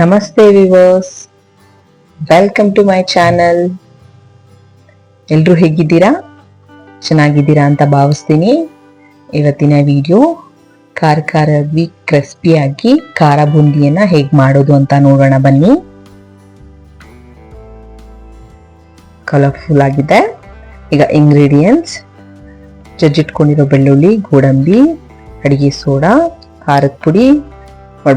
ನಮಸ್ತೆ viewers welcome to my channel ಎಲ್ಲರೂ ಹೇಗಿದ್ದೀರಾ? ಚೆನ್ನಾಗಿದ್ದೀರಾ ಅಂತ ಭಾವಿಸ್ತೀನಿ. ಇವತ್ತಿನ ವಿಡಿಯೋ ಖಾರ ಖಾರವಾಗಿ ಕ್ರಿಸ್ಪಿಯಾಗಿ ಖಾರ ಬೂಂದಿಯನ್ನು ಹೇಗೆ ಮಾಡೋದು ಅಂತ ನೋಡೋಣ ಬನ್ನಿ. ಕಲರ್ಫುಲ್ ಆಗಿದೆ. ಈಗ ಇಂಗ್ರೀಡಿಯೆಂಟ್ಸ್ ಜಜ್ಜಿಟ್ಕೊಂಡಿರೋ ಬೆಳ್ಳುಳ್ಳಿ, ಗೋಡಂಬಿ, ಅಡಿಗೆ ಸೋಡಾ, ಖಾರದ ಪುಡಿ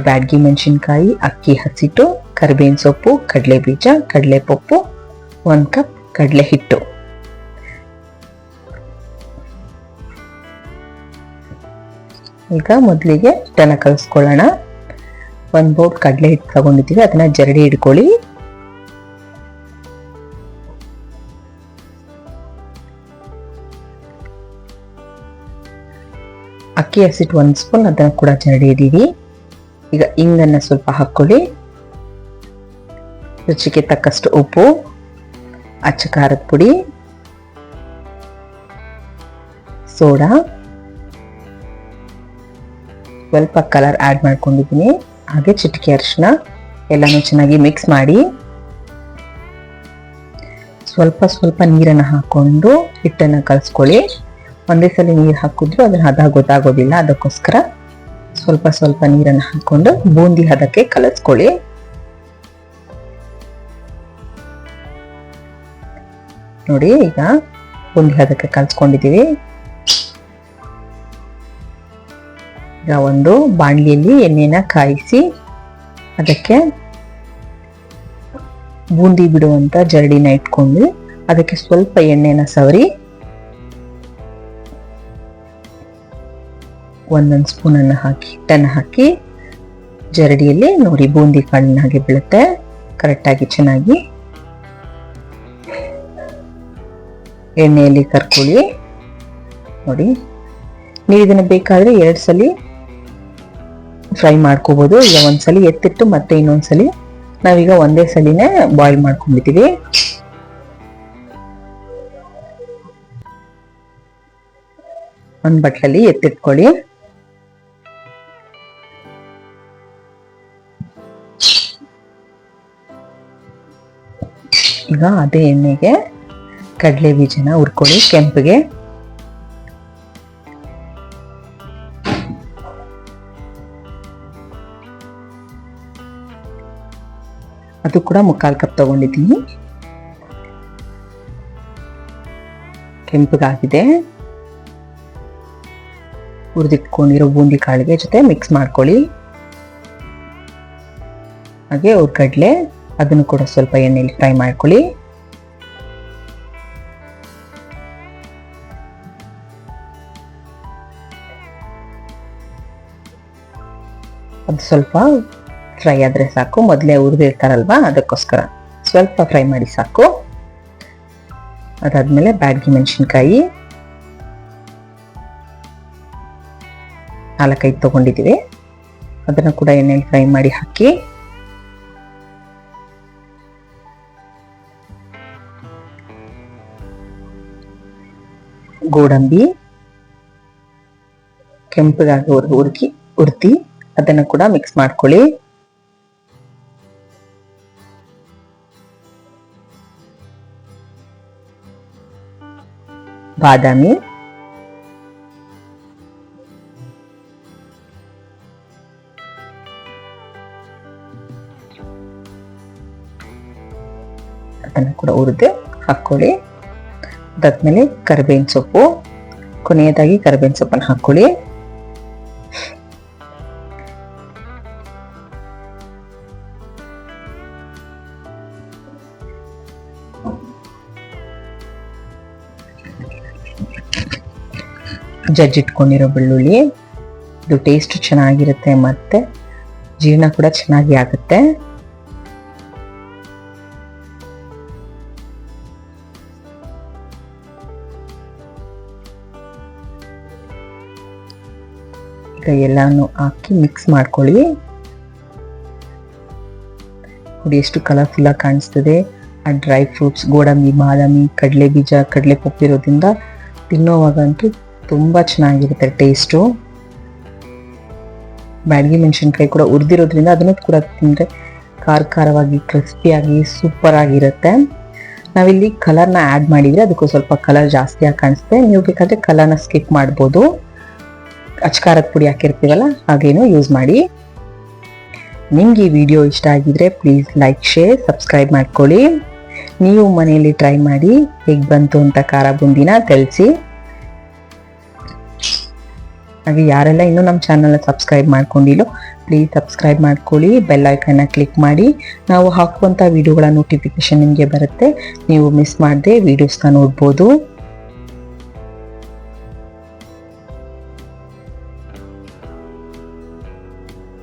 ಬ್ಯಾಡ್ಗಿ ಮೆಣಸಿನ್ಕಾಯಿ, ಅಕ್ಕಿ ಹಸಿಟ್ಟು ಕರಿಬೇವಿನ ಸೊಪ್ಪು, ಕಡಲೆ ಬೀಜ, ಕಡಲೆ ಪಪ್ಪು, ಒಂದು ಕಪ್ ಕಡಲೆ ಹಿಟ್ಟು. ಈಗ ಮೊದಲಿಗೆ ಹಿಟ್ಟನ್ನು ಕಲಸ್ಕೊಳ್ಳೋಣ. ಒಂದು ಬೌಲ್ ಕಡಲೆ ಹಿಟ್ಟು ತಗೊಂಡಿದ್ದೀವಿ, ಅದನ್ನ ಜರಡಿ ಹಿಡ್ಕೊಳ್ಳಿ. ಅಕ್ಕಿ ಹಸಿಟ್ಟು ಒಂದು ಸ್ಪೂನ್ ಅದನ್ನ ಕೂಡ ಜರಡಿ ಇಡೀವಿ ಈಗ ಇಂಗನ್ನ ಸ್ವಲ್ಪ ಹಾಕ್ಕೊಳ್ಳಿ. ರುಚಿಗೆ ತಕ್ಕಷ್ಟು ಉಪ್ಪು, ಅಚ್ಚ ಖಾರದ ಪುಡಿ, ಸೋಡಾ. ಸ್ವಲ್ಪ ಕಲರ್ ಆ್ಯಡ್ ಮಾಡ್ಕೊಂಡಿದ್ದೀನಿ. ಹಾಗೆ ಚಿಟಿಕೆ ಅರಿಶಿನ ಎಲ್ಲನೂ ಚೆನ್ನಾಗಿ ಮಿಕ್ಸ್ ಮಾಡಿ. ಸ್ವಲ್ಪ ಸ್ವಲ್ಪ ನೀರನ್ನು ಹಾಕೊಂಡು ಹಿಟ್ಟನ್ನು ಕಲಿಸ್ಕೊಳ್ಳಿ. ಒಂದೇ ಸಲ ನೀರು ಹಾಕಿದ್ರು ಅದನ್ನು ಹದ ಗೊತ್ತಾಗೋದಿಲ್ಲ. ಅದಕ್ಕೋಸ್ಕರ ಸ್ವಲ್ಪ ಸ್ವಲ್ಪ ನೀರನ್ನು ಹಾಕೊಂಡು ಬೂಂದಿ ಹದಕ್ಕೆ ಕಲಸ್ಕೊಳ್ಳಿ. ನೋಡಿ, ಈಗ ಬೂಂದಿ ಹದಕ್ಕೆ ಕಲಸ್ಕೊಂಡಿದ್ದೀವಿ. ಈಗ ಒಂದು ಬಾಣಲಿಯಲ್ಲಿ ಎಣ್ಣೆನ ಕಾಯಿಸಿ ಅದಕ್ಕೆ ಬೂಂದಿ ಬಿಡುವಂತ ಜರಡಿನ ಇಟ್ಕೊಂಡು ಅದಕ್ಕೆ ಸ್ವಲ್ಪ ಎಣ್ಣೆನ ಸವರಿ ಒಂದೊಂದು ಸ್ಪೂನನ್ನು ಹಾಕಿ, ಹಿಟ್ಟನ್ನು ಹಾಕಿ ಜರಡಿಯಲ್ಲಿ ನೋಡಿ, ಬೂಂದಿ ಕಾಳಿನ ಹಾಗೆ ಬೀಳುತ್ತೆ. ಕರೆಕ್ಟಾಗಿ ಚೆನ್ನಾಗಿ ಎಣ್ಣೆಯಲ್ಲಿ ಕರ್ಕೊಳ್ಳಿ. ನೋಡಿ, ನೀವು ಇದನ್ನು ಬೇಕಾದರೆ ಎರಡು ಸಲ ಫ್ರೈ ಮಾಡ್ಕೋಬೋದು. ಈಗ ಒಂದ್ಸಲಿ ಎತ್ತಿಟ್ಟು ಮತ್ತೆ ಇನ್ನೊಂದ್ಸಲಿ ನಾವೀಗ ಒಂದೇ ಸಲಿನೇ ಬಾಯ್ಲ್ ಮಾಡ್ಕೊಂಡಿದ್ದೀವಿ ಒಂದು ಬಟ್ಲಲ್ಲಿ ಎತ್ತಿಟ್ಕೊಳ್ಳಿ. ಈಗ ಅದೇ ಎಣ್ಣೆಗೆ ಕಡಲೆ ಬೀಜನ ಹುರ್ಕೊಳ್ಳಿ ಕೆಂಪಿಗೆ. ಅದು ಕೂಡ ಮುಕ್ಕಾಲು ಕಪ್ ತಗೊಂಡಿದ್ದೀನಿ. ಕೆಂಪಗಾಗಿದೆ. ಹುರಿದಿಟ್ಕೊಂಡಿರೋ ಬೂಂದಿ ಕಾಳಿಗೆ ಜೊತೆ ಮಿಕ್ಸ್ ಮಾಡ್ಕೊಳ್ಳಿ. ಹಾಗೆ ಹುರ್ಗಡ್ಲೆ ಅದನ್ನು ಕೂಡ ಸ್ವಲ್ಪ ಎಣ್ಣೆಯಲ್ಲಿ ಫ್ರೈ ಮಾಡ್ಕೊಳ್ಳಿ. ಅದು ಸ್ವಲ್ಪ ಫ್ರೈ ಆದರೆ ಸಾಕು. ಮೊದಲೇ ಉರಿದಿರ್ತಾರಲ್ವಾ ಅದಕ್ಕೋಸ್ಕರ ಸ್ವಲ್ಪ ಫ್ರೈ ಮಾಡಿ ಸಾಕು. ಅದಾದಮೇಲೆ ಬ್ಯಾಡ್ಗಿ ಮೆಣಸಿನ್ಕಾಯಿ ನಾಲ್ಕೈದು ತಗೊಂಡಿದ್ದೀವಿ. ಅದನ್ನು ಕೂಡ ಎಣ್ಣೆಯಲ್ಲಿ ಫ್ರೈ ಮಾಡಿ ಹಾಕಿ ಗೋಡಂಬಿ ಕೆಂಪಗಾಗಿ ಹುಡುಕಿ ಹುರ್ತಿ ಅದನ್ನು ಕೂಡ ಮಿಕ್ಸ್ ಮಾಡ್ಕೊಳ್ಳಿ. ಬಾದಾಮಿ ಅದನ್ನು ಕೂಡ ಹುರಿದು ಹಾಕ್ಕೊಳ್ಳಿ. ಅದಾದ್ಮೇಲೆ ಕರಿಬೇವಿನ ಸೊಪ್ಪು, ಕೊನೆಯದಾಗಿ ಕರಿಬೇವಿನ ಸೊಪ್ಪನ್ನು ಹಾಕ್ಕೊಳ್ಳಿ. ಜಜ್ಜಿಟ್ಕೊಂಡಿರೋ ಬೆಳ್ಳುಳ್ಳಿ, ಇದು ಟೇಸ್ಟ್ ಚೆನ್ನಾಗಿರುತ್ತೆ ಮತ್ತೆ, ಜೀರ್ಣ ಕೂಡ ಚೆನ್ನಾಗಿ ಆಗುತ್ತೆ. ಈಗ ಎಲ್ಲಾನು ಹಾಕಿ ಮಿಕ್ಸ್ ಮಾಡ್ಕೊಳ್ಳಿ. ನೋಡಿ ಎಷ್ಟು ಕಲರ್ಫುಲ್ ಆಗಿ ಕಾಣಿಸ್ತದೆ. ಆ ಡ್ರೈ ಫ್ರೂಟ್ಸ್ ಗೋಡಂಬಿ, ಬಾದಾಮಿ, ಕಡಲೆ ಬೀಜ, ಕಡಲೆ ಪಪ್ಪು ತಿನ್ನೋವಾಗಂತೂ ತುಂಬ ಚೆನ್ನಾಗಿರುತ್ತೆ ಟೇಸ್ಟು ಬ್ಯಾಡಗಿ ಮೆಣಸಿನ್ಕಾಯಿ ಕೂಡ ಹುರಿದಿರೋದ್ರಿಂದ ಅದನ್ನು ಕೂಡ ತಿಂದರೆ ಖಾರ ಖಾರವಾಗಿ ಕ್ರಿಸ್ಪಿಯಾಗಿ ಸೂಪರ್ ಆಗಿರುತ್ತೆ. ನಾವಿಲ್ಲಿ ಕಲರ್ನ ಆ್ಯಡ್ ಮಾಡಿದರೆ ಅದಕ್ಕೂ ಸ್ವಲ್ಪ ಕಲರ್ ಜಾಸ್ತಿಯಾಗಿ ಕಾಣಿಸುತ್ತೆ. ನೀವು ಬೇಕಾದರೆ ಕಲರ್ನ ಸ್ಕಿಪ್ ಮಾಡ್ಬೋದು. ಅಚ್ಕಾರದ ಪುಡಿ ಹಾಕಿರ್ತೀವಲ್ಲ, ಹಾಗೇನು ಯೂಸ್ ಮಾಡಿ. ನಿಮ್ಗೆ ಈ ವಿಡಿಯೋ ಇಷ್ಟ ಆಗಿದ್ರೆ ಪ್ಲೀಸ್ ಲೈಕ್ ಶೇರ್ ಸಬ್ಸ್ಕ್ರೈಬ್ ಮಾಡ್ಕೊಳ್ಳಿ. ನೀವು ಮನೆಯಲ್ಲಿ ಟ್ರೈ ಮಾಡಿ ಹೇಗೆ ಬಂತು ಅಂತ ಖಾರ ಬುಂದಿನ ತಿಳಿಸಿ. ಹಾಗೆ ಯಾರೆಲ್ಲ ಇನ್ನೂ ನಮ್ಮ ಚಾನಲ್ನ ಸಬ್ಸ್ಕ್ರೈಬ್ ಮಾಡ್ಕೊಂಡಿಲ್ಲೋ ಪ್ಲೀಸ್ ಸಬ್ಸ್ಕ್ರೈಬ್ ಮಾಡ್ಕೊಳ್ಳಿ ಬೆಲ್ ಐಕನ್ನ ಕ್ಲಿಕ್ ಮಾಡಿ. ನಾವು ಹಾಕುವಂಥ ವಿಡಿಯೋಗಳ ನೋಟಿಫಿಕೇಷನ್ ನಿಮಗೆ ಬರುತ್ತೆ. ನೀವು ಮಿಸ್ ಮಾಡದೆ ವೀಡಿಯೋಸ್ನ ನೋಡ್ಬೋದು.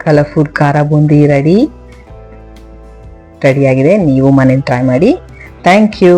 ಕಲರ್ಫುಲ್ ಖಾರ ಬೂಂದಿ ರೆಡಿ ರೆಡಿಯಾಗಿದೆ ನೀವು ಮನೇಲಿ ಟ್ರೈ ಮಾಡಿ. Thank you